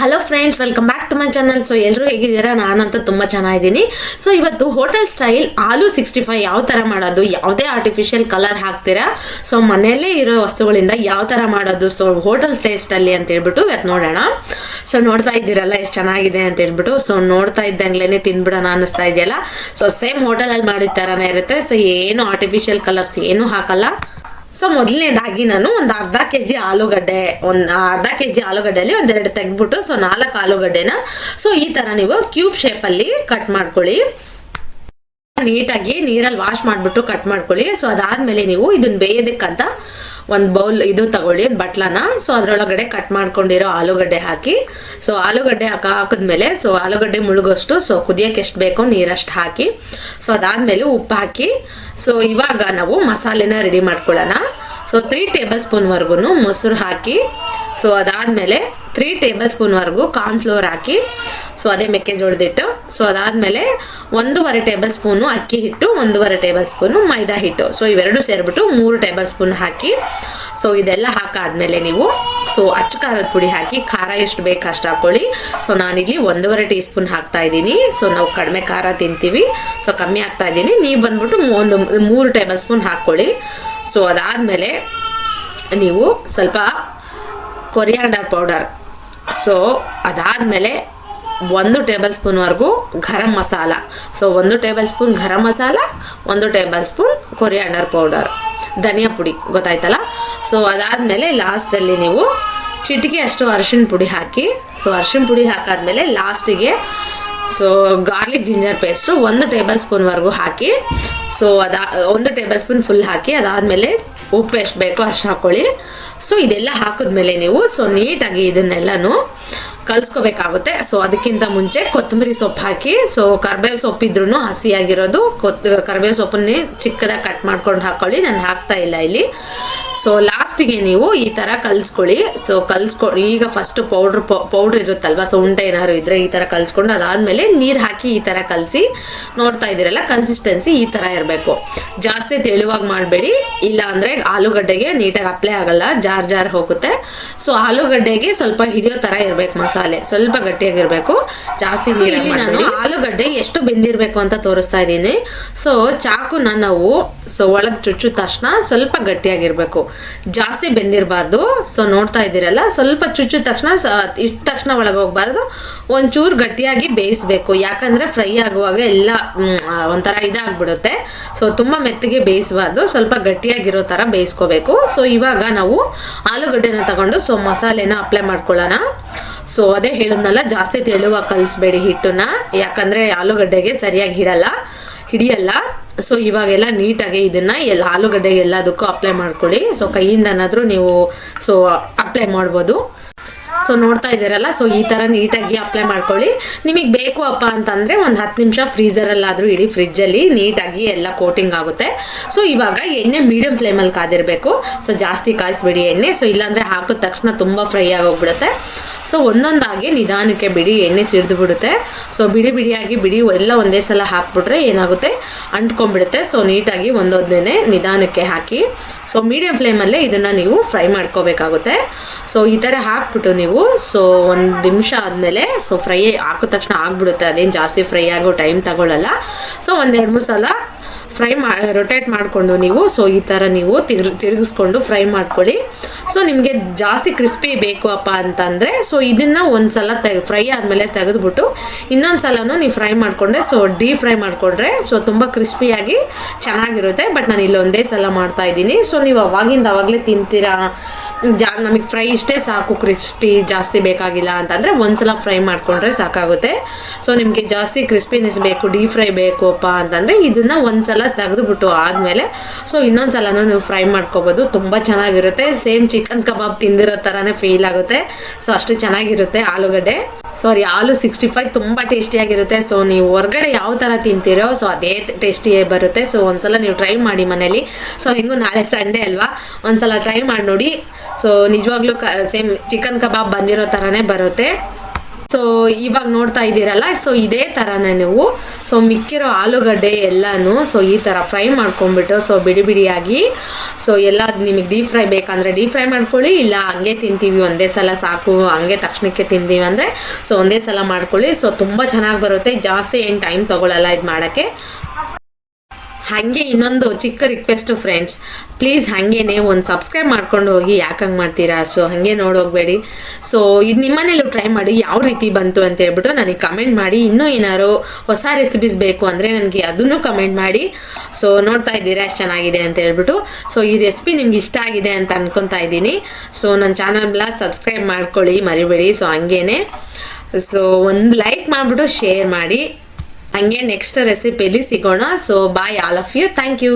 Hello friends welcome back to my channel so ಎಲ್ಲರೂ ಹೇಗಿದ್ದೀರಾ? ನಾನಂತೂ ತುಂಬ ಚೆನ್ನಾಗಿದ್ದೀನಿ. ಸೊ ಇವತ್ತು hotel style aloo sixty five ಯಾವ ಥರ ಮಾಡೋದು? ಯಾವುದೇ ಆರ್ಟಿಫಿಷಿಯಲ್ ಕಲರ್ ಹಾಕ್ತೀರಾ? ಸೊ ಮನೆಯಲ್ಲೇ ಇರೋ ವಸ್ತುಗಳಿಂದ ಯಾವ ಥರ ಮಾಡೋದು? ಸೊ ಹೋಟೆಲ್ ಟೇಸ್ಟಲ್ಲಿ ಅಂತ ಹೇಳ್ಬಿಟ್ಟು ಇವತ್ತು ನೋಡೋಣ. ಸೊ ನೋಡ್ತಾ ಇದ್ದೀರಲ್ಲ, ಎಷ್ಟು ಚೆನ್ನಾಗಿದೆ ಅಂತ ಹೇಳ್ಬಿಟ್ಟು. ಸೊ ನೋಡ್ತಾ ಇದ್ದಂಗ್ಲೇ ತಿಂದ್ಬಿಡೋಣ ಅನ್ನಿಸ್ತಾ ಇದೆಯಲ್ಲ? ಸೊ ಸೇಮ್ ಹೋಟೆಲಲ್ಲಿ ಮಾಡಿದ ಥರನೇ ಇರುತ್ತೆ. ಸೊ ಏನು ಆರ್ಟಿಫಿಷಿಯಲ್ ಕಲರ್ಸ್ ಏನೂ ಹಾಕಲ್ಲ. ಸೊ ಮೊದಲನೇದಾಗಿ ನಾನು ಒಂದು ಅರ್ಧ ಕೆ ಜಿ ಆಲೂಗಡ್ಡೆ, ಒಂದು ಅರ್ಧ ಕೆ ಜಿ ಆಲೂಗಡ್ಡೆಯಲ್ಲಿ ಒಂದೆರಡು ತೆಗೆದ್ಬಿಟ್ಟು ಸೊ ನಾಲ್ಕು ಆಲೂಗಡ್ಡೆನ ಸೊ ಈ ಥರ ನೀವು ಕ್ಯೂಬ್ ಶೇಪಲ್ಲಿ ಕಟ್ ಮಾಡ್ಕೊಳ್ಳಿ. ನೀಟಾಗಿ ನೀರಲ್ಲಿ ವಾಶ್ ಮಾಡಿಬಿಟ್ಟು ಕಟ್ ಮಾಡ್ಕೊಳ್ಳಿ. ಸೊ ಅದಾದಮೇಲೆ ನೀವು ಇದನ್ನ ಬೇಯೋದಕ್ಕಂತ ಒಂದು ಬೌಲ್ ಇದು ತಗೊಳ್ಳಿ, ಒಂದು ಬಟ್ಲನ. ಸೊ ಅದರೊಳಗಡೆ ಕಟ್ ಮಾಡ್ಕೊಂಡಿರೋ ಆಲೂಗಡ್ಡೆ ಹಾಕಿ. ಸೊ ಆಲೂಗಡ್ಡೆ ಹಾಕ ಹಾಕಿದ್ಮೇಲೆ ಸೊ ಆಲೂಗಡ್ಡೆ ಮುಳುಗೋಷ್ಟು ಸೊ ಕುದಿಯೋಕೆ ಎಷ್ಟು ಬೇಕೋ ನೀರಷ್ಟು ಹಾಕಿ. ಸೊ ಅದಾದಮೇಲೆ ಉಪ್ಪು ಹಾಕಿ. ಸೊ ಇವಾಗ ನಾವು ಮಸಾಲೆನ ರೆಡಿ ಮಾಡ್ಕೊಳ್ಳೋಣ. ಸೊ ತ್ರೀ ಟೇಬಲ್ ಸ್ಪೂನ್ವರೆಗೂ ಮೊಸರು ಹಾಕಿ. ಸೊ ಅದಾದಮೇಲೆ ತ್ರೀ ಟೇಬಲ್ ಸ್ಪೂನ್ವರೆಗೂ ಕಾರ್ನ್ಫ್ಲೋರ್ ಹಾಕಿ. ಸೊ ಅದೇ ಮೆಕ್ಕೆಜೋಳದಿಟ್ಟು ಸೊ ಅದಾದಮೇಲೆ ಒಂದೂವರೆ ಟೇಬಲ್ ಸ್ಪೂನು ಅಕ್ಕಿ ಹಿಟ್ಟು, ಒಂದೂವರೆ ಟೇಬಲ್ ಸ್ಪೂನು ಮೈದಾ ಹಿಟ್ಟು. ಸೊ ಇವೆರಡು ಸೇರಿಬಿಟ್ಟು ಮೂರು ಟೇಬಲ್ ಸ್ಪೂನ್ ಹಾಕಿ. ಸೊ ಇದೆಲ್ಲ ಹಾಕಾದ್ಮೇಲೆ ನೀವು ಸೊ ಅಚ್ಚು ಖಾರದ ಪುಡಿ ಹಾಕಿ, ಖಾರ ಎಷ್ಟು ಬೇಕು ಅಷ್ಟು ಹಾಕೊಳ್ಳಿ. ಸೊ ನಾನಿಲ್ಲಿ ಒಂದೂವರೆ ಟೀ ಸ್ಪೂನ್ ಹಾಕ್ತಾ ಇದ್ದೀನಿ. ಸೊ ನಾವು ಕಡಿಮೆ ಖಾರ ತಿಂತೀವಿ. ಸೊ ಕಮ್ಮಿ ಹಾಕ್ತಾ ಇದ್ದೀನಿ. ನೀವು ಬಂದ್ಬಿಟ್ಟು ಒಂದು, ಮೂರು ಟೇಬಲ್ ಸ್ಪೂನ್ ಹಾಕ್ಕೊಳ್ಳಿ ಸೊ ಅದಾದಮೇಲೆ ನೀವು ಸ್ವಲ್ಪ ಕೊರಿಯಾಂಡರ್ ಪೌಡರ್ ಸೊ ಅದಾದಮೇಲೆ ಒಂದು ಟೇಬಲ್ ಸ್ಪೂನ್ವರೆಗೂ ಗರಂ ಮಸಾಲ. ಸೊ ಒಂದು ಟೇಬಲ್ ಸ್ಪೂನ್ ಗರಂ ಮಸಾಲ, ಒಂದು ಟೇಬಲ್ ಸ್ಪೂನ್ ಕೊರಿಯಾಂಡರ್ ಪೌಡರ್ ಧನಿಯಾ ಪುಡಿ, ಗೊತ್ತಾಯ್ತಲ್ಲ? ಸೊ ಅದಾದಮೇಲೆ ಲಾಸ್ಟಲ್ಲಿ ನೀವು ಚಿಟಿಕೆ ಅಷ್ಟು ಅರಿಶಿಣ ಪುಡಿ ಹಾಕಿ. ಸೊ ಅರಿಶಿಣ ಪುಡಿ ಹಾಕಾದ್ಮೇಲೆ ಲಾಸ್ಟಿಗೆ ಸೊ ಗಾರ್ಲಿಕ್ ಜಿಂಜರ್ ಪೇಸ್ಟು ಒಂದು ಟೇಬಲ್ ಸ್ಪೂನ್ವರೆಗೂ ಹಾಕಿ. ಸೊ ಅದಾ, ಒಂದು ಟೇಬಲ್ ಸ್ಪೂನ್ ಫುಲ್ ಹಾಕಿ, ಅದಾದಮೇಲೆ ಉಪ್ಪು ಎಷ್ಟು ಬೇಕೋ ಅಷ್ಟು ಹಾಕ್ಕೊಳ್ಳಿ ಸೊ ಇದೆಲ್ಲ ಹಾಕಿದ್ಮೇಲೆ ನೀವು ಸೊ ನೀಟಾಗಿ ಇದನ್ನೆಲ್ಲನೂ ಕಲಿಸ್ಕೋಬೇಕಾಗುತ್ತೆ. ಸೊ ಅದಕ್ಕಿಂತ ಮುಂಚೆ ಕೊತ್ತಂಬರಿ ಸೊಪ್ಪು ಹಾಕಿ. ಸೊ ಕರ್ಬೇವು ಸೊಪ್ಪಿದ್ರೂ ಹಸಿಯಾಗಿರೋದು, ಕೊತ್, ಕರ್ಬೇವು ಸೊಪ್ಪನ್ನೇ ಚಿಕ್ಕದಾಗಿ ಕಟ್ ಮಾಡ್ಕೊಂಡು ಹಾಕ್ಕೊಳ್ಳಿ ನಾನು ಹಾಕ್ತಾ ಇಲ್ಲ ಇಲ್ಲಿ. ಸೊ ಲಾಸ್ಟಿಗೆ ನೀವು ಈ ತರ ಕಲ್ಸ್ಕೊಳ್ಳಿ. ಸೊ ಕಲಿಸ್ಕೊ ಈಗ ಫಸ್ಟ್ ಪೌಡ್ರ್ ಪೌಡ್ರ್ ಇರುತ್ತಲ್ವ? ಸೊ ಉಂಡೆ ಏನಾದ್ರು ಇದ್ರೆ ಈ ತರ ಕಲ್ಸ್ಕೊಂಡು ಅದಾದ್ಮೇಲೆ ನೀರು ಹಾಕಿ ಈ ತರ ಕಲಸಿ ನೋಡ್ತಾ ಇದ್ದೀರಲ್ಲ ಕನ್ಸಿಸ್ಟೆನ್ಸಿ ಈ ತರ ಇರಬೇಕು. ಜಾಸ್ತಿ ತೆಳುವಾಗಿ ಮಾಡಬೇಡಿ. ಇಲ್ಲ ಅಂದ್ರೆ ಆಲೂಗಡ್ಡೆಗೆ ನೀಟಾಗಿ ಅಪ್ಲೈ ಆಗಲ್ಲ ಜಾರ್ ಜಾರ್ ಹೋಗುತ್ತೆ. ಸೊ ಆಲೂಗಡ್ಡೆಗೆ ಸ್ವಲ್ಪ ಹಿಡಿಯೋ ಥರ ಇರಬೇಕು ಮಸಾಲೆ. ಸ್ವಲ್ಪ ಗಟ್ಟಿಯಾಗಿರಬೇಕು. ಜಾಸ್ತಿ ನೀರಾಗಿ ನಾನು ಆಲೂಗಡ್ಡೆ ಎಷ್ಟು ಬೆಂದಿರಬೇಕು ಅಂತ ತೋರಿಸ್ತಾ ಇದ್ದೀನಿ. ಸೊ ಚಾಕುನ ನಾವು ಸೊ ಒಳಗೆ ಚುಚ್ಚು ತಕ್ಷಣ ಸ್ವಲ್ಪ ಗಟ್ಟಿಯಾಗಿರಬೇಕು. ಜಾಸ್ತಿ ಬೆಂದಿರಬಾರ್ದು. ಸೊ ನೋಡ್ತಾ ಇದ್ದೀರಲ್ಲ, ಸ್ವಲ್ಪ ಚುಚ್ಚಿದ ತಕ್ಷಣ ಇಷ್ಟ ತಕ್ಷಣ ಒಳಗೆ ಹೋಗ್ಬಾರ್ದು. ಒಂಚೂರು ಗಟ್ಟಿಯಾಗಿ ಬೇಯಿಸ್ಬೇಕು. ಯಾಕಂದರೆ ಫ್ರೈ ಆಗುವಾಗ ಎಲ್ಲ ಒಂಥರ ಇದಾಗ್ಬಿಡುತ್ತೆ. ಸೊ ತುಂಬ ಮೆತ್ತಗೆ ಬೇಯಿಸಬಾರ್ದು. ಸ್ವಲ್ಪ ಗಟ್ಟಿಯಾಗಿರೋ ಥರ ಬೇಯಿಸ್ಕೋಬೇಕು. ಸೊ ಇವಾಗ ನಾವು ಆಲೂಗಡ್ಡೆನ ತಗೊಂಡು ಸೊ ಮಸಾಲೆನ ಅಪ್ಲೈ ಮಾಡ್ಕೊಳ್ಳೋಣ. ಸೊ ಅದೇ ಹೇಳಿದ್ನಲ್ಲ, ಜಾಸ್ತಿ ತೆಳುವಾಗ ಕಲಿಸ್ಬೇಡಿ ಹಿಟ್ಟನ್ನ. ಯಾಕಂದರೆ ಆಲೂಗಡ್ಡೆಗೆ ಸರಿಯಾಗಿ ಹಿಡಲ್ಲ. ಹಿಡಿಯಲ್ಲ. ಸೊ ಇವಾಗೆಲ್ಲ ನೀಟಾಗಿ ಇದನ್ನ ಎಲ್ಲ ಆಲೂಗಡ್ಡೆ ಎಲ್ಲದಕ್ಕೂ ಅಪ್ಲೈ ಮಾಡ್ಕೊಳ್ಳಿ ಸೊ ಕೈಯಿಂದನಾದರೂ ನೀವು ಸೊ ಅಪ್ಲೈ ಮಾಡ್ಬೋದು. ಸೊ ನೋಡ್ತಾ ಇದ್ದೀರಲ್ಲ ಸೊ ಈ ಥರ ನೀಟಾಗಿ ಅಪ್ಲೈ ಮಾಡ್ಕೊಳ್ಳಿ. ನಿಮಗೆ ಬೇಕು ಅಪ್ಪ ಅಂತಂದರೆ ಒಂದು ಹತ್ತು ನಿಮಿಷ ಫ್ರೀಸರಲ್ಲಾದರೂ ಇಡಿ ಫ್ರಿಜ್ಜಲ್ಲಿ ನೀಟಾಗಿ ಎಲ್ಲ ಕೋಟಿಂಗ್ ಆಗುತ್ತೆ. ಸೊ ಇವಾಗ ಎಣ್ಣೆ ಮೀಡಿಯಂ ಫ್ಲೇಮಲ್ಲಿ ಕಾದಿರಬೇಕು. ಸೊ ಜಾಸ್ತಿ ಕಾಯಿಸ್ಬೇಡಿ ಎಣ್ಣೆ. ಸೊ ಇಲ್ಲಾಂದರೆ ಹಾಕಿದ ತಕ್ಷಣ ತುಂಬ ಫ್ರೈ ಆಗೋಗ್ಬಿಡುತ್ತೆ. ಸೊ ಒಂದೊಂದಾಗಿ ನಿಧಾನಕ್ಕೆ ಬಿಡಿ, ಎಣ್ಣೆ ಸಿಡಿದು ಬಿಡುತ್ತೆ. ಸೊ ಬಿಡಿ ಬಿಡಿಯಾಗಿ ಬಿಡಿ, ಎಲ್ಲ ಒಂದೇ ಸಲ ಹಾಕ್ಬಿಟ್ರೆ ಏನಾಗುತ್ತೆ? ಅಂಟ್ಕೊಂಡ್ಬಿಡುತ್ತೆ. ಸೊ ನೀಟಾಗಿ ಒಂದೊಂದೇ ನಿಧಾನಕ್ಕೆ ಹಾಕಿ. ಸೊ ಮೀಡಿಯಂ ಫ್ಲೇಮಲ್ಲೇ ಇದನ್ನು ನೀವು ಫ್ರೈ ಮಾಡ್ಕೋಬೇಕಾಗುತ್ತೆ. ಸೊ ಈ ಥರ ಹಾಕ್ಬಿಟ್ಟು ನೀವು ಸೊ ಒಂದು ನಿಮಿಷ ಆದಮೇಲೆ ಸೊ ಫ್ರೈ ಹಾಕಿದ ತಕ್ಷಣ ಆಗಿಬಿಡುತ್ತೆ. ಅದೇನು ಜಾಸ್ತಿ ಫ್ರೈ ಆಗೋ ಟೈಮ್ ತಗೊಳ್ಳಲ್ಲ ಸೊ ಒಂದೆರಡು ಮೂರು ಸಲ ಫ್ರೈ ಮಾ ರೊಟೇಟ್ ಮಾಡಿಕೊಂಡು ನೀವು ಸೊ ಈ ಥರ ನೀವು ತಿರು ತಿರುಗಿಸ್ಕೊಂಡು ಫ್ರೈ ಮಾಡ್ಕೊಳ್ಳಿ. ಸೊ ನಿಮಗೆ ಜಾಸ್ತಿ ಕ್ರಿಸ್ಪಿ ಬೇಕು ಅಪ್ಪ ಅಂತಂದರೆ ಸೊ ಇದನ್ನು ಒಂದು ಸಲ ತೆಗೆ ಫ್ರೈ ಆದಮೇಲೆ ತೆಗೆದುಬಿಟ್ಟು ಇನ್ನೊಂದು ಸಲನೂ ನೀವು ಫ್ರೈ ಮಾಡಿಕೊಂಡ್ರೆ ಸೊ ಡೀಪ್ ಫ್ರೈ ಮಾಡಿಕೊಂಡ್ರೆ ಸೊ ತುಂಬ ಕ್ರಿಸ್ಪಿಯಾಗಿ ಚೆನ್ನಾಗಿರುತ್ತೆ. ಬಟ್ ನಾನು ಇಲ್ಲೊಂದೇ ಸಲ ಮಾಡ್ತಾ ಇದ್ದೀನಿ. ಸೊ ನೀವು ಅವಾಗಿಂದ ಅವಾಗಲೇ ತಿಂತೀರಾ? ಜಾ, ನಮಗೆ ಫ್ರೈ ಇಷ್ಟೇ ಸಾಕು ಕ್ರಿಸ್ಪಿ, ಜಾಸ್ತಿ ಬೇಕಾಗಿಲ್ಲ ಅಂತಂದರೆ ಒಂದ್ಸಲ ಫ್ರೈ ಮಾಡಿಕೊಂಡ್ರೆ ಸಾಕಾಗುತ್ತೆ. ಸೊ ನಿಮಗೆ ಜಾಸ್ತಿ ಕ್ರಿಸ್ಪಿನೆಸ್ ಬೇಕು, ಡೀಪ್ ಫ್ರೈ ಬೇಕಪ್ಪ ಅಂತಂದರೆ ಇದನ್ನು ಒಂದ್ಸಲ ತೆಗೆದುಬಿಟ್ಟು ಆದಮೇಲೆ ಸೊ ಇನ್ನೊಂದು ಸಲನೂ ನೀವು ಫ್ರೈ ಮಾಡ್ಕೋಬೋದು. ತುಂಬ ಚೆನ್ನಾಗಿರುತ್ತೆ. ಸೇಮ್ ಚಿಕನ್ ಕಬಾಬ್ ತಿಂದಿರೋ ಥರನೇ ಫೀಲ್ ಆಗುತ್ತೆ. ಸೊ ಅಷ್ಟು ಚೆನ್ನಾಗಿರುತ್ತೆ ಆಲೂಗಡ್ಡೆ. ಸಾರಿ ಆಲೂ ಸಿಕ್ಸ್ಟಿ ಫೈವ್ ತುಂಬ ಟೇಸ್ಟಿಯಾಗಿರುತ್ತೆ. ಸೊ ನೀವು ಹೊರಗಡೆ ಯಾವ ಥರ ತಿಂತೀರೋ ಸೊ ಅದೇ ಟೇಸ್ಟಿಯೇ ಬರುತ್ತೆ. ಸೊ ಒಂದ್ಸಲ ನೀವು ಟ್ರೈ ಮಾಡಿ ಮನೇಲಿ. ಸೊ ಹೆಂಗೂ ನಾಳೆ ಸಂಡೇ ಅಲ್ವಾ? ಒಂದ್ಸಲ ಟ್ರೈ ಮಾಡಿ ನೋಡಿ. ಸೊ ನಿಜವಾಗ್ಲೂ ಕ ಸೇಮ್ ಚಿಕನ್ ಕಬಾಬ್ ಬಂದಿರೋ ತರಾನೇ ಬರುತ್ತೆ. ಸೊ ಇವಾಗ ನೋಡ್ತಾ ಇದ್ದೀರಲ್ಲ ಸೊ ಇದೇ ತರಾನೇ ನೀವು. ಸೊ ಮಿಕ್ಕಿರೋ ಆಲೂಗಡ್ಡೆ ಎಲ್ಲನೂ ಸೊ ಈ ಥರ ಫ್ರೈ ಮಾಡ್ಕೊಂಡ್ಬಿಟ್ಟು ಸೊ ಬಿಡಿ ಬಿಡಿಯಾಗಿ ಸೊ ಎಲ್ಲ ನಿಮಗೆ ಡೀಪ್ ಫ್ರೈ ಬೇಕಂದ್ರೆ ಡೀಪ್ ಫ್ರೈ ಮಾಡ್ಕೊಳ್ಳಿ, ಇಲ್ಲ ಹಂಗೆ ತಿಂತೀವಿ ಒಂದೇ ಸಲ ಸಾಕು, ಹಂಗೆ ತಕ್ಷಣಕ್ಕೆ ತಿಂತೀವಿ ಅಂದರೆ ಸೊ ಒಂದೇ ಸಲ ಮಾಡ್ಕೊಳ್ಳಿ. ಸೊ ತುಂಬ ಚೆನ್ನಾಗಿ ಬರುತ್ತೆ. ಜಾಸ್ತಿ ಏನು ಟೈಮ್ ತೊಗೊಳ್ಳಲ್ಲ ಇದು ಮಾಡೋಕ್ಕೆ. ಹಾಗೆ ಇನ್ನೊಂದು ಚಿಕ್ಕ ರಿಕ್ವೆಸ್ಟು ಫ್ರೆಂಡ್ಸ್ ಪ್ಲೀಸ್ ಹಾಗೇನೆ ಒಂದು ಸಬ್ಸ್ಕ್ರೈಬ್ ಮಾಡ್ಕೊಂಡು ಹೋಗಿ ಯಾಕೆ ಹಂಗೆ ಮಾಡ್ತೀರಾ? ಸೊ ಹಾಗೆ ನೋಡೋಗ್ಬೇಡಿ ಸೊ ಇದು ನಿಮ್ಮನೇಲೂ ಟ್ರೈ ಮಾಡಿ ಯಾವ ರೀತಿ ಬಂತು ಅಂತ ಹೇಳ್ಬಿಟ್ಟು ನನಗೆ ಕಮೆಂಟ್ ಮಾಡಿ. ಇನ್ನೂ ಏನಾದ್ರು ಹೊಸ ರೆಸಿಪೀಸ್ ಬೇಕು ಅಂದರೆ ನನಗೆ ಅದನ್ನು ಕಮೆಂಟ್ ಮಾಡಿ. ಸೊ ನೋಡ್ತಾ ಇದ್ದೀರಾ ಎಷ್ಟು ಚೆನ್ನಾಗಿದೆ ಅಂತ ಹೇಳ್ಬಿಟ್ಟು. ಸೊ ಈ ರೆಸಿಪಿ ನಿಮ್ಗೆ ಇಷ್ಟ ಆಗಿದೆ ಅಂತ ಅನ್ಕೊತಾ ಇದ್ದೀನಿ. ಸೊ ನನ್ನ ಚಾನಲ್ನ ಸಬ್ಸ್ಕ್ರೈಬ್ ಮಾಡ್ಕೊಳ್ಳಿ, ಮರಿಬೇಡಿ. ಸೊ ಹಂಗೇನೆ. ಸೊ ಒಂದು ಲೈಕ್ ಮಾಡಿಬಿಟ್ಟು ಶೇರ್ ಮಾಡಿ. ಹಂಗೆ ನೆಕ್ಸ್ಟ್ ರೆಸಿಪಿಲಿ ಸಿಗೋಣ. So bye all of you thank you